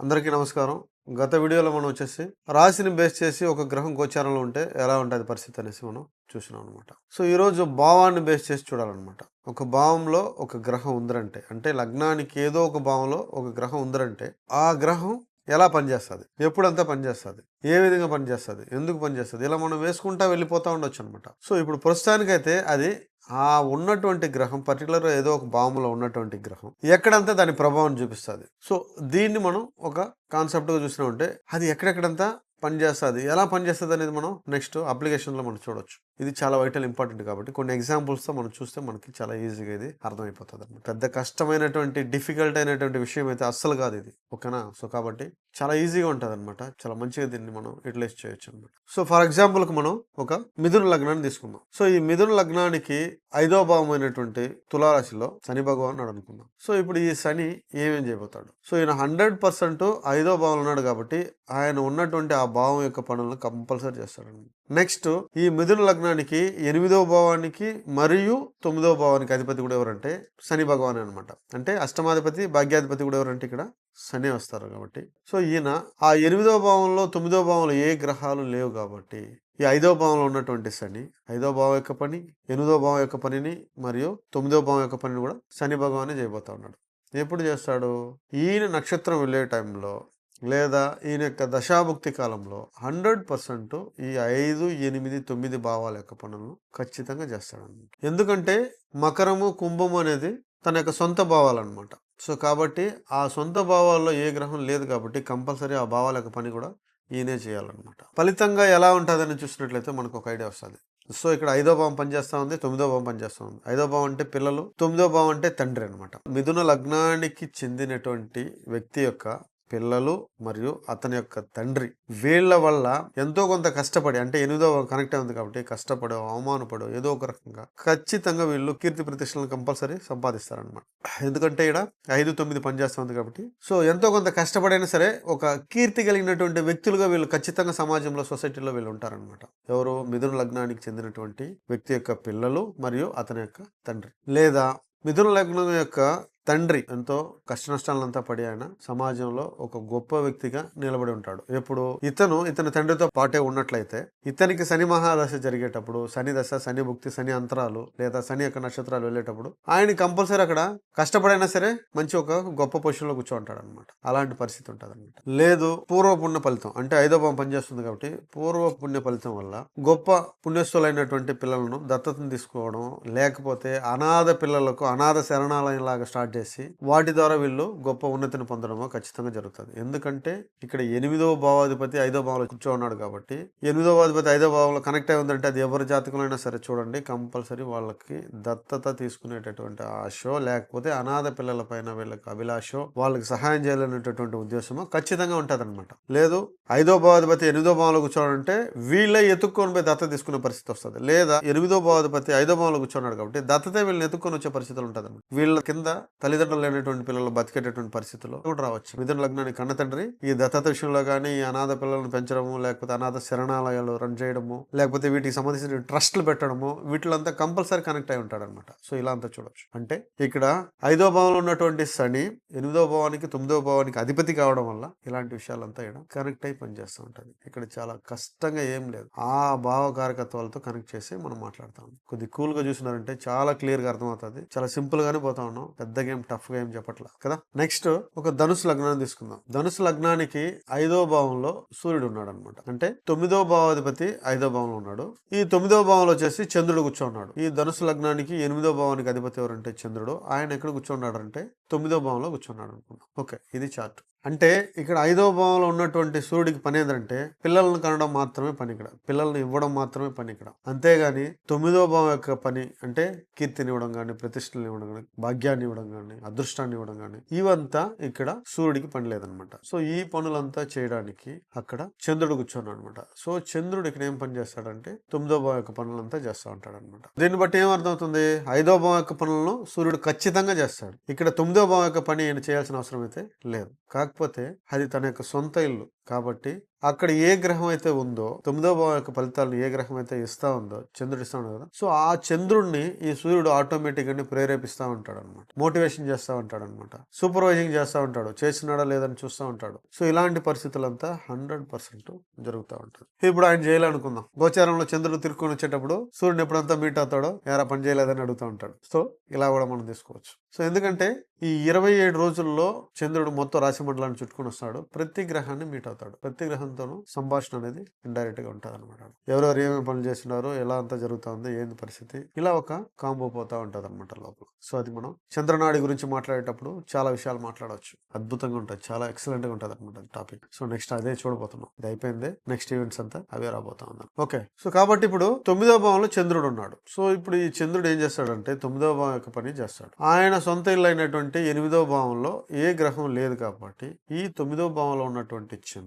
అందరికీ నమస్కారం. గత వీడియోలో మనం వచ్చేసి రాశిని బేస్ చేసి ఒక గ్రహం గోచారంలో ఉంటే ఎలా ఉంటుంది పరిస్థితి అనేసి మనం చూసినాం అనమాట సో ఈరోజు భావాన్ని బేస్ చేసి చూడాలన్నమాట. ఒక భావంలో ఒక గ్రహం ఉందరంటే అంటే లగ్నానికి ఏదో ఒక భావంలో ఒక గ్రహం ఉందరంటే ఆ గ్రహం ఎలా పనిచేస్తుంది? ఎప్పుడంతా పనిచేస్తుంది? ఏ విధంగా పనిచేస్తుంది? ఎందుకు పనిచేస్తుంది? ఇలా మనం వేసుకుంటా వెళ్ళిపోతూ ఉండొచ్చు అనమాట సో ఇప్పుడు ప్రస్తుతానికైతే అది ఆ ఉన్నటువంటి గ్రహం పర్టికులర్ ఏదో ఒక భావంలో ఉన్నటువంటి గ్రహం ఎక్కడంతా దాని ప్రభావం చూపిస్తుంది. సో దీన్ని మనం ఒక కాన్సెప్ట్గా చూసినామంటే అది ఎక్కడెక్కడంతా పనిచేస్తుంది. ఎలా పనిచేస్తుంది అనేది మనం నెక్స్ట్ అప్లికేషన్లో మనం చూడొచ్చు. ఇది చాలా వైటల్ ఇంపార్టెంట్ కాబట్టి కొన్ని ఎగ్జాంపుల్స్తో మనం చూస్తే మనకి చాలా ఈజీగా ఇది అర్థమైపోతుంది అనమాట పెద్ద కష్టమైనటువంటి డిఫికల్ట్ అయినటువంటి విషయం అయితే అస్సలు కాదు ఇది. ఓకేనా? సో కాబట్టి చాలా ఈజీగా ఉంటుంది అనమాట చాలా మంచిగా దీన్ని మనం యూటిలైజ్ చేయొచ్చు అనమాట సో ఫర్ ఎగ్జాంపుల్కి మనం ఒక మిథున లగ్నాన్ని తీసుకుందాం. సో ఈ మిథున లగ్నానికి ఐదో భావమైనటువంటి తులారాశిలో శని భగవాన్ అనుకుందాం. సో ఇప్పుడు ఈ శని ఏమేం చేయబోతాడు? సో ఈయన హండ్రెడ్ పర్సెంట్ ఐదో భావం ఉన్నాడు కాబట్టి ఆయన ఉన్నటువంటి ఆ భావం యొక్క పనులను కంపల్సరీ చేస్తాడు నెక్స్ట్ ఈ మిథున లగ్నానికి ఎనిమిదో భావానికి మరియు తొమ్మిదో భావానికి అధిపతి కూడా ఎవరంటే శని భగవాన్ అనమాట అంటే అష్టమాధిపతి భాగ్యాధిపతి కూడా ఎవరంటే ఇక్కడ శని వస్తారు కాబట్టి. సో ఈయన ఆ ఎనిమిదో భావంలో తొమ్మిదో భావంలో ఏ గ్రహాలు లేవు కాబట్టి ఈ ఐదో భావంలో ఉన్నటువంటి శని ఐదో భావం యొక్క పని ఎనిమిదో భావం యొక్క పనిని మరియు తొమ్మిదో భావం యొక్క పనిని కూడా శని భగవానే చేయబోతా ఉన్నాడు. ఎప్పుడు చేస్తాడు? ఈయన నక్షత్రం వెళ్ళే టైంలో లేదా ఈయన యొక్క దశాభుక్తి కాలంలో హండ్రెడ్ పర్సెంట్ ఈ ఐదు ఎనిమిది తొమ్మిది భావాల యొక్క పనులను ఖచ్చితంగా చేస్తాడు ఎందుకంటే మకరము కుంభము అనేది తన యొక్క సొంత భావాలన్నమాట. సో కాబట్టి ఆ సొంత భావాల్లో ఏ గ్రహం లేదు కాబట్టి కంపల్సరీ ఆ భావాల యొక్క పని కూడా ఈయనే చేయాలన్నమాట. ఫలితంగా ఎలా ఉంటుందని చూసినట్లయితే మనకు ఒక ఐడియా వస్తుంది. సో ఇక్కడ ఐదో భావం పనిచేస్తా ఉంది తొమ్మిదో భావం పనిచేస్తా ఉంది. ఐదో భావం అంటే పిల్లలు తొమ్మిదో భావం అంటే తండ్రి అనమాట మిథున లగ్నానికి చెందినటువంటి వ్యక్తి యొక్క పిల్లలు మరియు అతని యొక్క తండ్రి వీళ్ళ వల్ల ఎంతో కొంత కష్టపడి అంటే ఎనిమిదో కనెక్ట్ అయింది కాబట్టి కష్టపడో అవమానపడో ఏదో ఒక రకంగా ఖచ్చితంగా వీళ్ళు కీర్తి ప్రతిష్టలను కంపల్సరీ సంపాదిస్తారనమాట ఎందుకంటే ఇక్కడ ఐదు తొమ్మిది పనిచేస్తుంది కాబట్టి. సో ఎంతో కొంత కష్టపడైనా సరే ఒక కీర్తి కలిగినటువంటి వ్యక్తులుగా వీళ్ళు ఖచ్చితంగా సమాజంలో సొసైటీలో వీళ్ళు ఉంటారనమాట ఎవరు మిథున లగ్నానికి చెందినటువంటి వ్యక్తి యొక్క పిల్లలు మరియు అతని యొక్క తండ్రి. లేదా మిథున లగ్నం యొక్క తండ్రి ఎంతో కష్ట నష్టాలంతా పడి ఆయన సమాజంలో ఒక గొప్ప వ్యక్తిగా నిలబడి ఉంటాడు. ఎప్పుడు? ఇతను ఇతని తండ్రితో పాటే ఉన్నట్లయితే ఇతనికి శని మహాదశ జరిగేటప్పుడు శని దశ శని భుక్తి శని అంతరాలు లేదా శని యొక్క నక్షత్రాలు వెళ్ళేటప్పుడు ఆయన కంపల్సరీ అక్కడ కష్టపడైనా సరే మంచి ఒక గొప్ప పొజిషన్లో కూర్చోంటాడు అనమాట అలాంటి పరిస్థితి ఉంటుంది అనమాట లేదు పూర్వ పుణ్య ఫలితం అంటే ఐదో భావం పనిచేస్తుంది కాబట్టి పూర్వ పుణ్య ఫలితం వల్ల గొప్ప పుణ్యస్తులైనటువంటి పిల్లలను దత్తతను తీసుకోవడం లేకపోతే అనాథ పిల్లలకు అనాథ శరణాలయం లాగా స్టార్ట్ చేసి వాటి ద్వారా వీళ్ళు గొప్ప ఉన్నతిని పొందడమో ఖచ్చితంగా జరుగుతుంది. ఎందుకంటే ఇక్కడ ఎనిమిదవ భావాధిపతి ఐదో భావంలో కూర్చో ఉన్నాడు కాబట్టి ఎనిమిదవ అధిపతి ఐదో భావంలో కనెక్ట్ అయి ఉందంటే అది ఎవరి జాతకులైనా సరే చూడండి కంపల్సరీ వాళ్ళకి దత్తత తీసుకునేటటువంటి ఆశో లేకపోతే అనాథ పిల్లల పైన వీళ్ళకి అభిలాషో వాళ్ళకి సహాయం చేయాలనేటటువంటి ఉద్దేశమో ఖచ్చితంగా ఉంటుంది అనమాట లేదు ఐదో భావాధిపతి ఎనిమిదో భావంలో కూర్చోవాలంటే వీళ్ళే ఎత్తుక్కొని పోయి దత్త తీసుకునే పరిస్థితి వస్తుంది. లేదా ఎనిమిదో భావాధిపతి ఐదో భావంలో కూర్చున్నాడు కాబట్టి దత్తతే వీళ్ళని ఎత్తుక్కొని వచ్చే పరిస్థితులు ఉంటుంది వీళ్ళ కింద తల్లిదండ్రులు లేనటువంటి పిల్లలు బతికేటటువంటి పరిస్థితులు కూడా రావచ్చు. మిథున లగ్నానికి కన్న తండ్రి ఈ దత్తత విషయంలో కానీ ఈ అనాథ పిల్లలను పెంచడము లేకపోతే అనాథ శరణాలయాలు రన్ చేయడము లేకపోతే వీటికి సంబంధించిన ట్రస్ట్లు పెట్టడము వీటిలంతా కంపల్సరీ కనెక్ట్ అయి ఉంటాడు అనమాట సో ఇలా అంతా చూడొచ్చు. అంటే ఇక్కడ ఐదో భావంలో ఉన్నటువంటి శని ఎనిమిదో భావానికి తొమ్మిదో భావానికి అధిపతి కావడం వల్ల ఇలాంటి విషయాలంతా ఇక్కడ కనెక్ట్ అయి పనిచేస్తూ ఉంటుంది. ఇక్కడ చాలా కష్టంగా ఏం లేదు. ఆ భావ కారకత్వాలతో కనెక్ట్ చేసి మనం మాట్లాడతాం కొద్ది కూల్గా చూసినారంటే చాలా క్లియర్గా అర్థమవుతుంది. చాలా సింపుల్ గానే పోతా ఉన్నాం. పెద్ద ఏం టఫ్గా ఏం చెప్పట్లా కదా? నెక్స్ట్ ఒక ధనుసు లగ్నాన్ని తీసుకుందాం. ధనుసు లగ్నానికి ఐదో భావంలో సూర్యుడు ఉన్నాడు అనమాట అంటే తొమ్మిదో భావాధిపతి ఐదో భావంలో ఉన్నాడు. ఈ తొమ్మిదో భావంలో వచ్చేసి చంద్రుడు కూర్చోన్నాడు. ఈ ధనుసు లగ్నానికి ఎనిమిదో భావానికి అధిపతి ఎవరంటే చంద్రుడు. ఆయన ఎక్కడ కూర్చున్నాడు అంటే తొమ్మిదో భావంలో కూర్చున్నాడు అనుకున్నాం ఓకే ఇది చార్ట్. అంటే ఇక్కడ ఐదో భావంలో ఉన్నటువంటి సూర్యుడికి పని ఏంటంటే పిల్లలను కనడం మాత్రమే పని ఇక్కడ పిల్లల్ని ఇవ్వడం మాత్రమే పని ఇక్కడ అంతేగాని తొమ్మిదో భావం యొక్క పని అంటే కీర్తిని ఇవ్వడం కానీ ప్రతిష్టలు ఇవ్వడం కానీ భాగ్యాన్ని ఇవ్వడం కానీ అదృష్టాన్ని ఇవ్వడం కానీ ఇవంతా ఇక్కడ సూర్యుడికి పని లేదనమాట సో ఈ పనులంతా చేయడానికి అక్కడ చంద్రుడు కూర్చోన్నాడు అనమాట సో చంద్రుడు ఇక్కడ ఏం పని చేస్తాడంటే తొమ్మిదో భావం యొక్క పనులంతా చేస్తూ ఉంటాడు అనమాట దీన్ని బట్టి ఏం అర్థమవుతుంది? ఐదో భావం యొక్క పనులను సూర్యుడు ఖచ్చితంగా చేస్తాడు. ఇక్కడ తొమ్మిదో భావం యొక్క పని ఈయన చేయాల్సిన అవసరం అయితే లేదు. కాకపోతే అది తన యొక్క సొంత ఇల్లు. కాబట్టి అక్కడ ఏ గ్రహం అయితే ఉందో తొమ్మిదో భావం యొక్క ఫలితాలను ఏ గ్రహం అయితే ఇస్తా ఉందో చంద్రుడు ఇస్తా ఉన్నాడు కదా సో ఆ చంద్రుడిని ఈ సూర్యుడు ఆటోమేటిక్గా ప్రేరేపిస్తా ఉంటాడు అనమాట మోటివేషన్ చేస్తా ఉంటాడు అనమాట సూపర్వైజింగ్ చేస్తూ ఉంటాడు. చేసినాడా లేదని చూస్తూ ఉంటాడు. సో ఇలాంటి పరిస్థితులంతా హండ్రెడ్ పర్సెంట్ జరుగుతూ ఉంటుంది. ఇప్పుడు ఆయన చేయాలనుకుందాం. గోచారంలో చంద్రుడు తిరుక్కొని వచ్చేటప్పుడు సూర్యుని ఎప్పుడంతా మీట్ అవుతాడో ఎరా పని చేయలేదని అడుగుతూ ఉంటాడు. సో ఇలా కూడా మనం తీసుకోవచ్చు. సో ఎందుకంటే ఈ ఇరవై ఏడు రోజుల్లో చంద్రుడు మొత్తం రాశి మండలాన్ని చుట్టుకొని వస్తాడు. ప్రతి గ్రహాన్ని మీట్ అవుతాడు ప్రతి గ్రహంతోనూ సంభాషణ అనేది ఇండైరెక్ట్గా ఉంటుంది అనమాట ఎవరెవరు ఏమేమి పనులు చేస్తున్నారో ఎలా అంతా జరుగుతుంది ఏంది పరిస్థితి ఇలా ఒక కాంబో పోతా ఉంటుంది అనమాట లోపల. సో అది మనం చంద్రనాడి గురించి మాట్లాడేటప్పుడు చాలా విషయాలు మాట్లాడవచ్చు. అద్భుతంగా ఉంటుంది. చాలా ఎక్సలెంట్గా ఉంటుంది అనమాట టాపిక్. సో నెక్స్ట్ అదే చూడబోతున్నాం. ఇది అయిపోయింది. నెక్స్ట్ ఈవెంట్స్ అంతా అవే రాబోతా ఉంది. ఓకే. సో కాబట్టి ఇప్పుడు తొమ్మిదో భావంలో చంద్రుడు ఉన్నాడు. సో ఇప్పుడు ఈ చంద్రుడు ఏం చేస్తాడంటే తొమ్మిదో భావం యొక్క పని చేస్తాడు. ఆయన సొంత ఇల్లు అయినటువంటి ఎనిమిదో భావంలో ఏ గ్రహం లేదు కాబట్టి ఈ తొమ్మిదో భావంలో ఉన్నటువంటి చంద్రుడు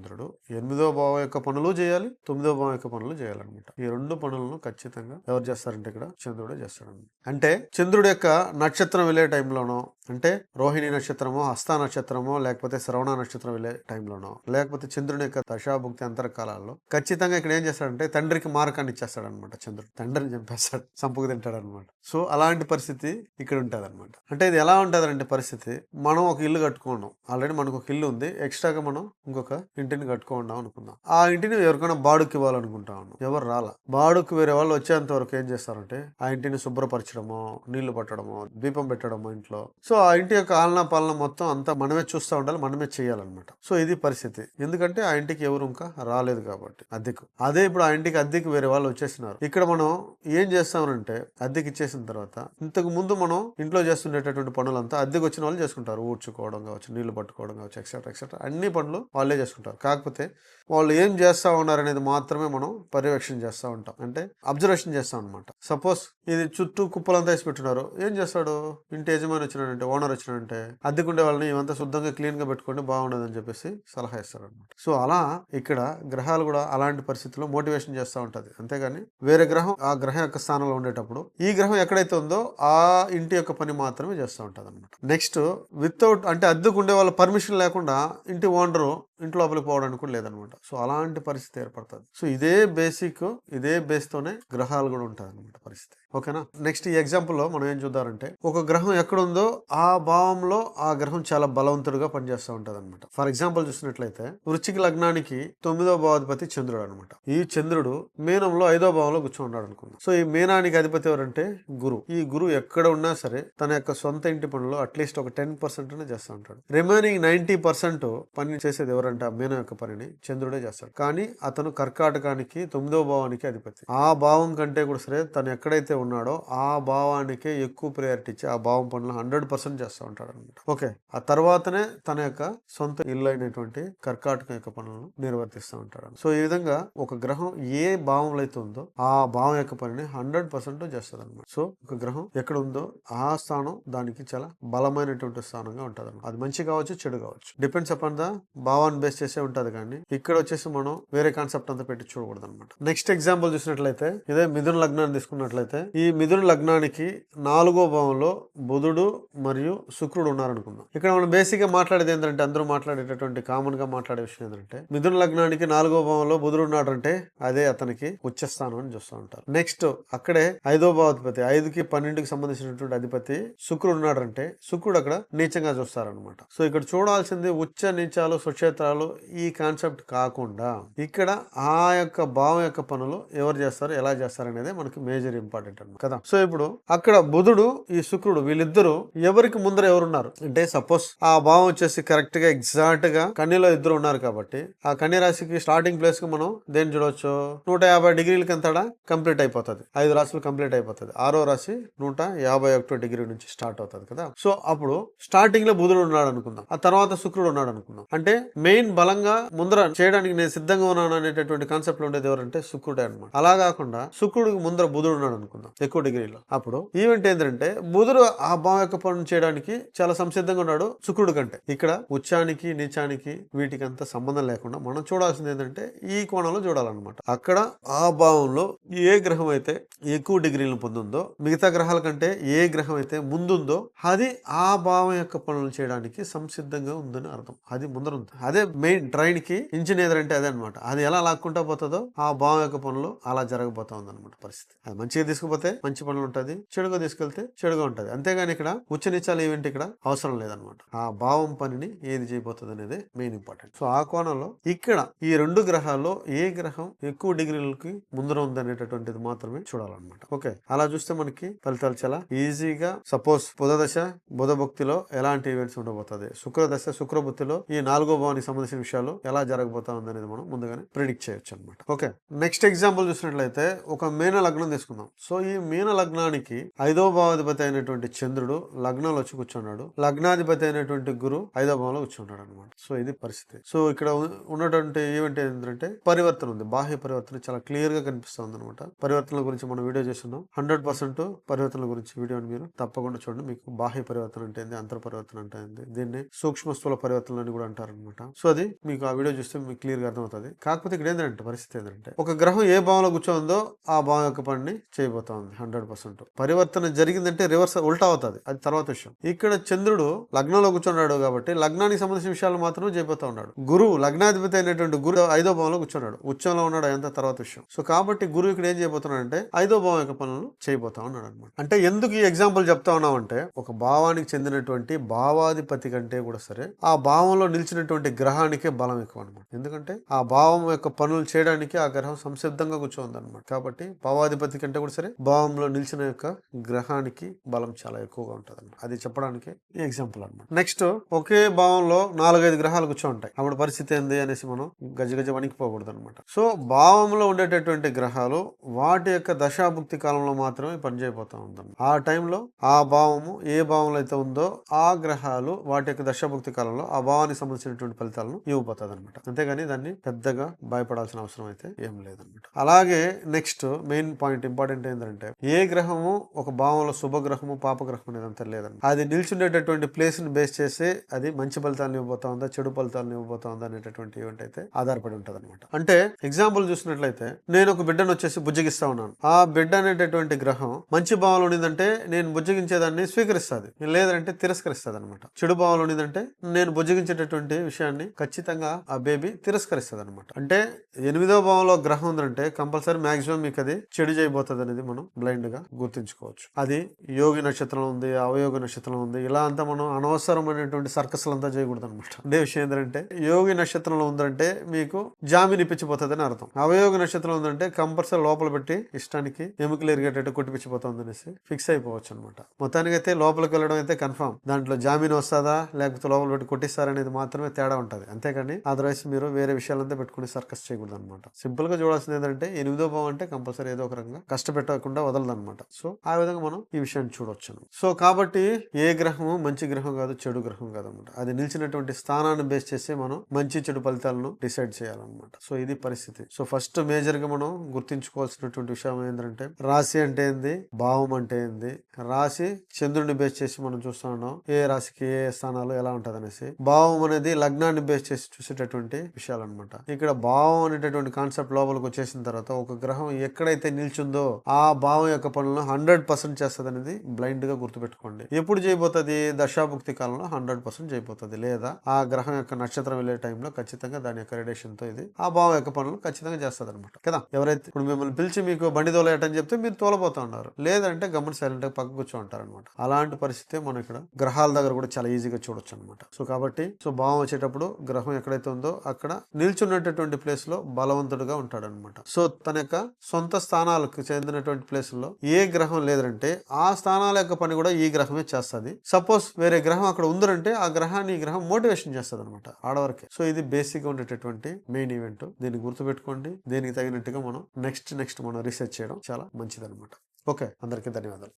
ఎనిమిదో భావం యొక్క పనులు చేయాలి తొమ్మిదో భావం యొక్క పనులు చేయాలన్నమాట. ఈ రెండు పనులను ఖచ్చితంగా ఎవరు చేస్తారంటే ఇక్కడ చంద్రుడే చేస్తాడన్నమాట అంటే చంద్రుడు యొక్క నక్షత్రం వెళ్ళే టైంలోనో అంటే రోహిణి నక్షత్రమో హస్త నక్షత్రమో లేకపోతే శ్రవణ నక్షత్రం వెళ్ళే టైంలోనో లేకపోతే చంద్రుని యొక్క దశాభుక్తి అంతరకాలాల్లో ఖచ్చితంగా ఇక్కడ ఏం చేస్తాడంటే తండ్రికి మార్కాన్ని ఇచ్చేస్తాడు అనమాట చంద్రుడు. తండ్రిని చంపేస్తాడు సంపుకు తింటాడు అనమాట సో అలాంటి పరిస్థితి ఇక్కడ ఉంటుంది అనమాట అంటే ఇది ఎలా ఉంటుంది అంటే పరిస్థితి మనం ఒక ఇల్లు కట్టుకున్నాం. ఆల్రెడీ మనకు ఒక ఇల్లు ఉంది. ఎక్స్ట్రాగా మనం ఇంకొక ఇంటిని కట్టుకుందాం అనుకుందాం ఆ ఇంటిని ఎవరికైనా బాడుకి ఇవ్వాలనుకుంటా ఉన్నాం. ఎవరు రాలా? బాడుకు వేరే వాళ్ళు వచ్చేంత వరకు ఏం చేస్తారంటే ఆ ఇంటిని శుభ్రపరచడము నీళ్ళు పట్టడము దీపం పెట్టడము ఇంట్లో. సో ఆ ఇంటి యొక్క ఆలనా పాలన మొత్తం అంతా మనమే చూస్తూ ఉండాలి మనమే చేయాలన్నమాట. సో ఇది పరిస్థితి. ఎందుకంటే ఆ ఇంటికి ఎవరు ఇంకా రాలేదు కాబట్టి అద్దెకు. అదే ఇప్పుడు ఆ ఇంటికి అద్దెకి వేరే వాళ్ళు వచ్చేసినారు. ఇక్కడ మనం ఏం చేస్తామంటే అద్దెకి ఇచ్చేసిన తర్వాత ఇంతకు ముందు మనం ఇంట్లో చేస్తుండేటటువంటి పనులంతా అద్దెకు వచ్చిన వాళ్ళు చేసుకుంటారు. ఊడ్చుకోవడం కావచ్చు నీళ్ళు పట్టుకోవడం కావచ్చు ఎక్సెట్రా ఎక్సెట్రా అన్ని పనులు వాళ్ళే చేసుకుంటారు. కాకపోతే వాళ్ళు ఏం చేస్తూ ఉన్నారు అనేది మాత్రమే మనం పర్యవేక్షణ చేస్తూ ఉంటాం. అంటే అబ్జర్వేషన్ చేస్తాం అనమాట సపోజ్ ఇది చుట్టూ కుప్పలంతా వేసి పెట్టున్నారు. ఏం చేస్తాడు? ఇంటి యజమాని వచ్చినాడంటే ఓనర్ వచ్చినాడంటే అద్దెకుండే వాళ్ళని ఇవంతా శుద్ధంగా క్లీన్గా పెట్టుకోండి బాగుండదని చెప్పేసి సలహా ఇస్తారు అనమాట సో అలా ఇక్కడ గ్రహాలు కూడా అలాంటి పరిస్థితుల్లో మోటివేషన్ చేస్తూ ఉంటుంది. అంతేగాని వేరే గ్రహం ఆ గ్రహం యొక్క స్థానంలో ఉండేటప్పుడు ఈ గ్రహం ఎక్కడైతే ఉందో ఆ ఇంటి యొక్క పని మాత్రమే చేస్తూ ఉంటుంది అనమాట నెక్స్ట్ వితౌట్ అంటే అద్దెకు ఉండే వాళ్ళ పర్మిషన్ లేకుండా ఇంటి ఓనరు ఇంటి లోపలికి పోవడానికి కూడా లేదనమాట. సో అలాంటి పరిస్థితి ఏర్పడుతుంది. సో ఇదే బేసిక్ ఇదే బేస్ తోనే గ్రహాలు కూడా ఉంటుంది అనమాట పరిస్థితి. ఓకేనా? నెక్స్ట్ ఈ ఎగ్జాంపుల్లో మనం ఏం చూద్దామంటే ఒక గ్రహం ఎక్కడుందో ఆ భావంలో ఆ గ్రహం చాలా బలవంతుడుగా పనిచేస్తూ ఉంటుంది అనమాట ఫర్ ఎగ్జాంపుల్ చూసినట్లయితే వృచ్చిక లగ్నానికి తొమ్మిదో భావాధిపతి చంద్రుడు అనమాట ఈ చంద్రుడు మీనంలో ఐదో భావంలో కూర్చోన్నాడు అనుకున్నాం సో ఈ మీనానికి అధిపతి ఎవరంటే గురు. ఈ గురువు ఎక్కడ ఉన్నా సరే తన యొక్క సొంత ఇంటి పనులు అట్లీస్ట్ ఒక టెన్ పర్సెంట్ చేస్తూ ఉంటాడు. రిమైనింగ్ నైన్టీ పర్సెంట్ పని చేసేది ఎవరంటే ఆ మీనం యొక్క పనిని చంద్రుడే చేస్తాడు. కానీ అతను కర్కాటకానికి తొమ్మిదో భావానికి అధిపతి. ఆ భావం కంటే కూడా సరే తను ఎక్కడైతే ఉన్నాడో ఆ భావానికే ఎక్కువ ప్రయారిటీ ఇచ్చి ఆ భావం పనులు హండ్రెడ్ పర్సెంట్ చేస్తూ ఉంటాడు అనమాట ఓకే ఆ తర్వాతనే తన యొక్క సొంత ఇల్లు అయినటువంటి కర్కాటక యొక్క పనులను నిర్వర్తిస్తూ ఉంటాడు సో ఈ విధంగా ఒక గ్రహం ఏ భావంలో అయితే ఉందో ఆ భావం యొక్క పనిని హండ్రెడ్ పర్సెంట్ చేస్తుంది అనమాట సో ఒక గ్రహం ఎక్కడ ఉందో ఆ స్థానం దానికి చాలా బలమైనటువంటి స్థానంగా ఉంటుంది అనమాట అది మంచి కావచ్చు చెడు కావచ్చు. డిపెండ్స్ అపాన్ ద భావాన్ని బేస్ చేసే ఉంటుంది కానీ ఇక్కడ వచ్చేసి మనం వేరే కాన్సెప్ట్ అంతా పెట్టి చూడకూడదు అనమాట నెక్స్ట్ ఎగ్జాంపుల్ చూసినట్లయితే ఇదే మిథున లగ్నాన్ని తీసుకున్నట్లయితే ఈ మిథున లగ్నానికి నాలుగో భావంలో బుధుడు మరియు శుక్రుడు ఉన్నారనుకుందాం. ఇక్కడ మనం బేసిక్గా మాట్లాడేది ఏంటంటే అందరూ మాట్లాడేటటువంటి కామన్గా మాట్లాడే విషయం ఏంటంటే మిథున లగ్నానికి నాలుగో భావంలో బుధుడు ఉన్నాడంటే అదే అతనికి ఉచ్చస్థానం అని చూస్తూ ఉంటారు. నెక్స్ట్ అక్కడే ఐదో భావాధిపతి ఐదుకి పన్నెండుకి సంబంధించినటువంటి అధిపతి శుక్రుడు ఉన్నాడంటే శుక్రుడు అక్కడ నీచంగా చూస్తారనమాట సో ఇక్కడ చూడాల్సింది ఉచ్చ నీచాలు సుక్షేత్రాలు ఈ కాన్సెప్ట్ కాకుండా ఇక్కడ ఆ యొక్క భావం యొక్క పనులు ఎవరు చేస్తారు ఎలా చేస్తారు అనేది మనకి మేజర్ ఇంపార్టెంట్ అన్నమాట కదా. సో ఇప్పుడు అక్కడ బుధుడు ఈ శుక్రుడు వీళ్ళిద్దరూ ఎవరికి ముందర ఎవరున్నారు? అంటే సపోజ్ ఆ భావం వచ్చేసి కరెక్ట్గా ఎగ్జాక్ట్గా కన్యలో ఇద్దరు ఉన్నారు కాబట్టి ఆ కన్య రాశికి స్టార్టింగ్ ప్లేస్కి మనం దేని చూడవచ్చు? నూట యాభై డిగ్రీలకి ఎంతడా? కంప్లీట్ అయిపోతుంది. ఐదు రాశులు కంప్లీట్ అయిపోతుంది. ఆరో రాశి నూట యాభై ఒకటో డిగ్రీ నుంచి స్టార్ట్ అవుతుంది కదా. సో అప్పుడు స్టార్టింగ్లో బుధుడు ఉన్నాడు అనుకుందాం. ఆ తర్వాత శుక్రుడు ఉన్నాడు అనుకుందాం. అంటే మెయిన్ బలంగా ముందర చేయడానికి నేను సిద్ధంగా ఉన్నాను అనేటటువంటి కాన్సెప్ట్ ఉండేది ఎవరంటే శుక్రుడే అనమాట అలా కాకుండా శుక్రుడికి ముందర బుధుడు ఉన్నాడు అనుకుందాం. అనుకుందాం. ఎక్కువ డిగ్రీలో. అప్పుడు ఈవెంట్ ఏంటంటే బుధుడు ఆ భావం యొక్క పనులు చేయడానికి చాలా సంసిద్ధంగా ఉన్నాడు శుక్రుడు కంటే. ఇక్కడ ఉచ్చానికి నీచానికి వీటికి అంత సంబంధం లేకుండా మనం చూడాల్సింది ఏంటంటే ఈ కోణంలో చూడాలన్నమాట. అక్కడ ఆ భావంలో ఏ గ్రహం అయితే ఎక్కువ డిగ్రీలను పొందుందో మిగతా గ్రహాల కంటే ఏ గ్రహం అయితే ముందుందో అది ఆ భావం యొక్క పనులు చేయడానికి సంసిద్ధంగా ఉందని అర్థం. అది ముందర ఉంది అదే మెయిన్ ట్రైన్కి ఇంజనీర్ అంటే అదే అనమాట అది ఎలా లాక్కుంటా పోతుందో ఆ భావం యొక్క పనులు అలా జరగబోతా ఉంది అనమాట పరిస్థితి. అది మంచిగా తీసుకుపోతే మంచి పనులు ఉంటుంది చెడుగా తీసుకెళ్తే చెడుగా ఉంటుంది. అంతేగాని ఇక్కడ ఉచ్చనిచ్చాలు ఈవెంట్ ఇక్కడ అవసరం లేదనమాట ఆ భావం పనిని ఏది చేయబోతుంది అనేది మెయిన్ ఇంపార్టెంట్ సో ఆ కోణంలో ఇక్కడ ఈ రెండు గ్రహాల్లో ఏ గ్రహం ఎక్కువ డిగ్రీలకి ముందర ఉందనేటటువంటిది మాత్రమే చూడాలన్నమాట. ఓకే అలా చూస్తే మనకి ఫలితాలు చాలా ఈజీగా సపోజ్ బుధ దశ బుధ భక్తిలో ఎలాంటి ఈవెంట్స్ ఉండబోతుంది శుక్రదశ శుక్రభుక్తిలో ఈ నాలుగో భావానికి సంబంధించిన విషయాలు ఎలా జరగబోతా ఉంది అనేది మనం ముందుగానే ప్రిడిక్ట్ చేయొచ్చు అనమాట ఓకే నెక్స్ట్ ఎగ్జాంపుల్ చూసినట్లయితే ఒక మేన లగ్నం తీసుకుందాం. సో ఈ ఈ మీన లగ్నానికి ఐదో భావాధిపతి అయినటువంటి చంద్రుడు లగ్నంలో వచ్చి కూర్చున్నాడు. లగ్నాధిపతి అయినటువంటి గురు ఐదవ భావంలో కూర్చున్నాడు అనమాట సో ఇది పరిస్థితి. సో ఇక్కడ ఉన్నటువంటి ఈవెంట్ ఏంటంటే పరివర్తన ఉంది. బాహ్య పరివర్తన చాలా క్లియర్గా కనిపిస్తుంది అనమాట పరివర్తనల గురించి మనం వీడియో చేస్తున్నాం. హండ్రెడ్ పర్సెంట్ పరివర్తనల గురించి వీడియోని మీరు తప్పకుండా చూడండి. మీకు బాహ్య పరివర్తన అంటే ఏంది? అంతర్ పరివర్తన అంటే ఏంది? దీన్ని సూక్ష్మ స్థూల పరివర్తన అని కూడా అంటారు అనమాట సో అది మీకు ఆ వీడియో చూస్తే మీకు క్లియర్గా అర్థమవుతుంది. కాకపోతే ఇక్కడ ఏంటంటే పరిస్థితి ఏంటంటే ఒక గ్రహం ఏ భావంలో కూర్చోందో ఆ భావం యొక్క పనిని చేయబోతాం ఉంది హండ్రెడ్ పర్సెంట్. పరివర్తన జరిగిందంటే రివర్స్ ఉల్టా అవుతుంది అది తర్వాత విషయం. ఇక్కడ చంద్రుడు లగ్నంలో కూర్చున్నాడు కాబట్టి లగ్నానికి సంబంధించిన విషయాలు మాత్రం చేయబోతా ఉన్నాడు. గురువు లగ్నాధిపతి అయినటువంటి గురు ఐదో భావంలో కూర్చున్నాడు. ఉచ్చంలో ఉన్నాడు అంత తర్వాత విషయం. సో కాబట్టి గురువు ఇక్కడ ఏం చేయబోతున్నాడు అంటే ఐదో భావం యొక్క పనులు చేయబోతా ఉన్నాడు అనమాట అంటే ఎందుకు ఈ ఎగ్జాంపుల్ చెప్తా ఉన్నామంటే ఒక భావానికి చెందినటువంటి భావాధిపతి కంటే కూడా సరే ఆ భావంలో నిలిచినటువంటి గ్రహానికే బలం ఎక్కువ అనమాట ఎందుకంటే ఆ భావం యొక్క పనులు చేయడానికి ఆ గ్రహం సంసిద్ధంగా కూర్చోంది అనమాట కాబట్టి భావాధిపతి కంటే కూడా సరే భావంలో నిలిచిన యొక్క గ్రహానికి బలం చాలా ఎక్కువగా ఉంటుంది అది చెప్పడానికి ఎగ్జాంపుల్ అనమాట నెక్స్ట్ ఒకే భావంలో నాలుగైదు గ్రహాలు కూర్చో ఉంటాయి అప్పుడు పరిస్థితి ఏంది అనేసి మనం గజగజ వణికిపోకూడదు అనమాట సో భావంలో ఉండేటటువంటి గ్రహాలు వాటి యొక్క దశాభుక్తి కాలంలో మాత్రమే పనిచేయబోతా ఉంటుంది ఆ టైంలో ఆ భావము ఏ భావంలో అయితే ఉందో ఆ గ్రహాలు వాటి యొక్క దశాభుక్తి కాలంలో ఆ భావానికి సంబంధించినటువంటి ఫలితాలను ఇవ్వబోతుంది అనమాట అంతేగాని దాన్ని పెద్దగా భయపడాల్సిన అవసరం అయితే ఏం లేదనమాట అలాగే నెక్స్ట్ మెయిన్ పాయింట్ ఇంపార్టెంట్ ఏంటంటే ఏ గ్రహము ఒక భావంలో శుభగ్రహము పాపగ్రహం అనేది అంత లేదండి. అది నిల్చుండేటటువంటి ప్లేస్ని బేస్ చేసి అది మంచి ఫలితాలను ఇవ్వబోతా ఉందా చెడు ఫలితాలను ఇవ్వబోతా ఉందా అనేటటువంటి ఈవెంట్ అయితే ఆధారపడి ఉంటుంది అనమాట అంటే ఎగ్జాంపుల్ చూసినట్లయితే నేను ఒక బిడ్డను వచ్చేసి బుజ్జగిస్తా ఉన్నాను. ఆ బిడ్డ అనేటటువంటి గ్రహం మంచి భావంలో ఉన్నదంటే నేను బుజ్జగించేదాన్ని స్వీకరిస్తుంది. లేదంటే తిరస్కరిస్తుంది అనమాట చెడు భావంలో ఉన్నదంటే నేను బుజ్జగించేటటువంటి విషయాన్ని ఖచ్చితంగా ఆ బేబీ తిరస్కరిస్తుంది అనమాట అంటే ఎనిమిదో భావంలో గ్రహం ఉందంటే కంపల్సరీ మాక్సిమం మీకు అది చెడు చేయబోతుంది అనేది మనం బ్లైండ్గా గుర్తుంచుకోవచ్చు. అది యోగి నక్షత్రం ఉంది అవయోగి నక్షత్రం ఉంది. ఇలా అంతా మనం అనవసరమైనటువంటి సర్కస్లు అంతా చేయకూడదు అనమాట అదే విషయం ఏంటంటే యోగి నక్షత్రంలో ఉందంటే మీకు జామీన్ ఇప్పించిపోతుంది అని అర్థం. అవయోగ నక్షత్రం ఉందంటే కంపల్సరీ లోపల పెట్టి ఇష్టానికి ఎముకలు ఎరిగేటట్టు కొట్టిపించిపోతుంది అనేసి ఫిక్స్ అయిపోవచ్చు అనమాట మొత్తానికి అయితే లోపలికి వెళ్ళడం అయితే కన్ఫామ్ దాంట్లో జామీన్ వస్తుందా లేకపోతే లోపల పెట్టి కొట్టిస్తారనేది మాత్రమే తేడా ఉంటుంది. అంతేకాని అదర్వైజ్ మీరు వేరే విషయాలంతా పెట్టుకుని సర్కస్ చేయకూడదు అనమాట సింపుల్గా చూడాల్సింది ఏంటంటే ఎనిమిదో భావం అంటే కంపల్సరీ ఏదో ఒక రకంగా కష్టపెట్ట వదలదు వదలదనమాట సో ఆ విధంగా మనం ఈ విషయాన్ని చూడొచ్చు సో కాబట్టి ఏ గ్రహము మంచి గ్రహం కాదు చెడు గ్రహం కాదనమాట అది నిలిచినటువంటి స్థానాన్ని బేస్ చేసి మనం మంచి చెడు ఫలితాలను డిసైడ్ చేయాలన్నమాట. సో ఇది పరిస్థితి. సో ఫస్ట్ మేజర్గా మనం గుర్తించుకోవాల్సినటువంటి విషయం ఏంటంటే రాశి అంటే ఏంది? భావం అంటే ఏంది? రాశి చంద్రుడిని బేస్ చేసి మనం చూస్తున్నాం ఏ రాశికి ఏ స్థానాలు ఎలా ఉంటది అనేసి భావం అనేది లగ్నాన్ని బేస్ చేసి చూసేటటువంటి విషయాలు అనమాట ఇక్కడ భావం అనేటటువంటి కాన్సెప్ట్ లోపలికి వచ్చేసిన తర్వాత ఒక గ్రహం ఎక్కడైతే నిల్చుందో ఆ భావం యొక్క పనులను హండ్రెడ్ పర్సెంట్ చేస్తుంది అనేది బ్లైండ్గా గుర్తుపెట్టుకోండి. ఎప్పుడు చేయబోతుంది దశాభుక్తి కాలంలో హండ్రెడ్ పర్సెంట్ చేయబోతుంది లేదా ఆ గ్రహం యొక్క నక్షత్రం వెళ్ళే టైంలో ఖచ్చితంగా దాని యొక్క రేడియేషన్తో ఇది ఆ భావం యొక్క పనులు ఖచ్చితంగా చేస్తుంది అనమాట కదా? ఎవరైతే ఇప్పుడు మిమ్మల్ని పిలిచి మీకు బండి తోలేయటని చెప్తే మీరు తోలబోతా ఉన్నారు. లేదంటే గమని సైలెంట్గా పక్క కూర్చో ఉంటారు అనమాట అలాంటి పరిస్థితి మనం ఇక్కడ గ్రహాల దగ్గర కూడా చాలా ఈజీగా చూడొచ్చు అనమాట సో కాబట్టి సో భావం వచ్చేటప్పుడు గ్రహం ఎక్కడైతే ఉందో అక్కడ నిల్చున్నటువంటి ప్లేస్లో బలవంతుడుగా ఉంటాడు అనమాట సో తన యొక్క సొంత స్థానాలకు చెందినటువంటి ప్లేస్లో ఏ గ్రహం లేదంటే ఆ స్థానాల యొక్క పని కూడా ఈ గ్రహమే చేస్తుంది. సపోజ్ వేరే గ్రహం అక్కడ ఉందంటే ఆ గ్రహాన్ని ఈ గ్రహం మోటివేషన్ చేస్తుంది అనమాట ఆడవరకే. సో ఇది బేసిక్గా ఉండేటటువంటి మెయిన్ ఈవెంట్ దీన్ని గుర్తుపెట్టుకోండి. దీనికి తగినట్టుగా మనం నెక్స్ట్ నెక్స్ట్ మనం రీసెర్చ్ చేయడం చాలా మంచిది అనమాట ఓకే అందరికీ ధన్యవాదాలు.